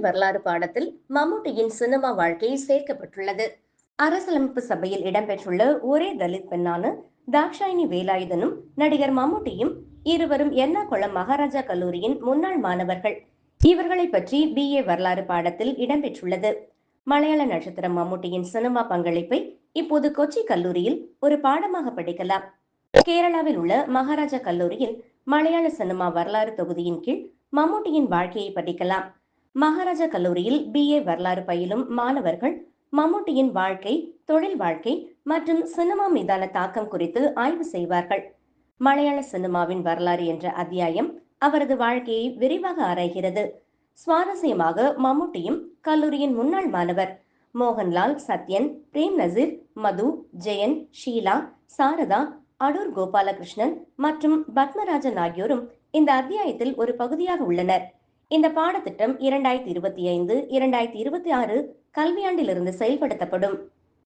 வரலாறு பாடத்தில் மம்முட்டியின் சினிமா வாழ்க்கை சேர்க்கப்பட்டுள்ளது. அரசியலமைப்பு சபையில் இடம்பெற்றுள்ள ஒரே தலித் பெண்ணான தாக்ஷாயினி வேலாயுதனும் நடிகர் மம்முட்டியும் இருவரும் எர்ணாகுளம் மகாராஜா கல்லூரியின் முன்னாள் மாணவர்கள். இவர்களை பற்றி பிஏ வரலாறு பாடத்தில் இடம்பெற்றுள்ளது. மலையாள நட்சத்திரம் மம்முட்டியின் சினிமா பங்களிப்பை இப்போது கொச்சி கல்லூரியில் ஒரு பாடமாக படிக்கலாம். கேரளாவில் உள்ள மகாராஜா கல்லூரியில் மலையாள சினிமா வரலாறு தொகுதியின் கீழ் மம்முட்டியின் வாழ்க்கையை படிக்கலாம். மகாராஜா கல்லூரியில் பிஏ வரலாறு பயிலும் மாணவர்கள் மம்முட்டியின் வாழ்க்கை தொழில் வாழ்க்கை மற்றும் சினிமா மீதான தாக்கம் குறித்து ஆய்வு செய்வார்கள். மலையாள சினிமாவின் வரலாறு என்ற அத்தியாயம் அவரது வாழ்க்கையை விரிவாக ஆராய்கிறது. சுவாரஸ்யமாக மம்முட்டியும் கல்லூரியின் முன்னாள் மாணவர் மோகன்லால் சத்யன் பிரேம் நசீர் மது ஜெயன் ஷீலா சாரதா அடூர் கோபாலகிருஷ்ணன் மற்றும் பத்மராஜன் ஆகியோரும் இந்த அத்தியாயத்தில் ஒரு பகுதியாக உள்ளனர். இந்த பாடத்திட்டம் இரண்டாயிரத்தி இருபத்தி ஐந்து இரண்டாயிரத்தி இருபத்தி ஆறு கல்வியாண்டிலிருந்து செயல்படுத்தப்படும்.